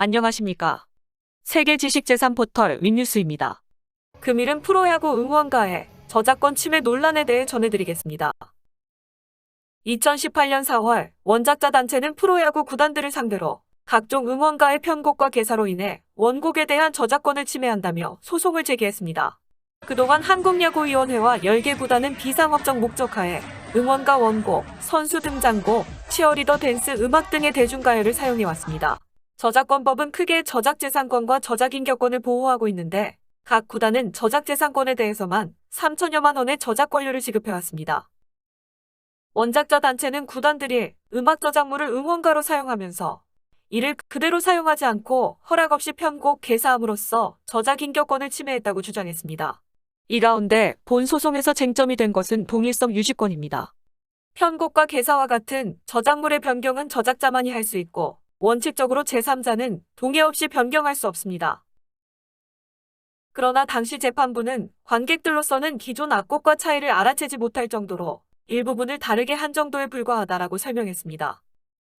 안녕하십니까. 세계 지식재산 포털 윈뉴스입니다. 금일은 프로야구 응원가의 저작권 침해 논란에 대해 전해드리겠습니다. 2018년 4월 원작자 단체는 프로야구 구단들을 상대로 각종 응원가의 편곡과 개사로 인해 원곡에 대한 저작권을 침해한다며 소송을 제기했습니다. 그동안 한국야구위원회와 10개 구단은 비상업적 목적하에 응원가 원곡, 선수 등장곡, 치어리더 댄스 음악 등의 대중가요를 사용해왔습니다. 저작권법은 크게 저작재산권과 저작인격권을 보호하고 있는데 각 구단은 저작재산권에 대해서만 3천여만 원의 저작권료를 지급해왔습니다. 원작자 단체는 구단들이 음악 저작물을 응원가로 사용하면서 이를 그대로 사용하지 않고 허락 없이 편곡, 개사함으로써 저작인격권을 침해했다고 주장했습니다. 이 가운데 본 소송에서 쟁점이 된 것은 동일성 유지권입니다. 편곡과 개사와 같은 저작물의 변경은 저작자만이 할 수 있고 원칙적으로 제3자는 동의 없이 변경할 수 없습니다. 그러나 당시 재판부는 관객들로서는 기존 악곡과 차이를 알아채지 못할 정도로 일부분을 다르게 한 정도에 불과하다라고 설명했습니다.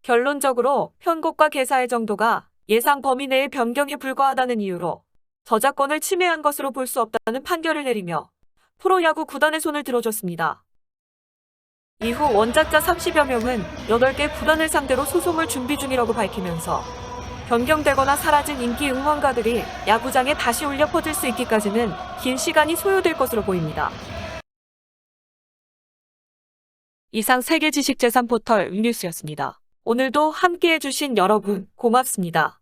결론적으로 편곡과 개사의 정도가 예상 범위 내의 변경에 불과하다는 이유로 저작권을 침해한 것으로 볼 수 없다는 판결을 내리며 프로야구 구단의 손을 들어줬습니다. 이후 원작자 30여 명은 8개 구단을 상대로 소송을 준비 중이라고 밝히면서 변경되거나 사라진 인기 응원가들이 야구장에 다시 울려 퍼질 수 있기까지는 긴 시간이 소요될 것으로 보입니다. 이상 세계 지식재산 포털 윈뉴스였습니다. 오늘도 함께 해 주신 여러분 고맙습니다.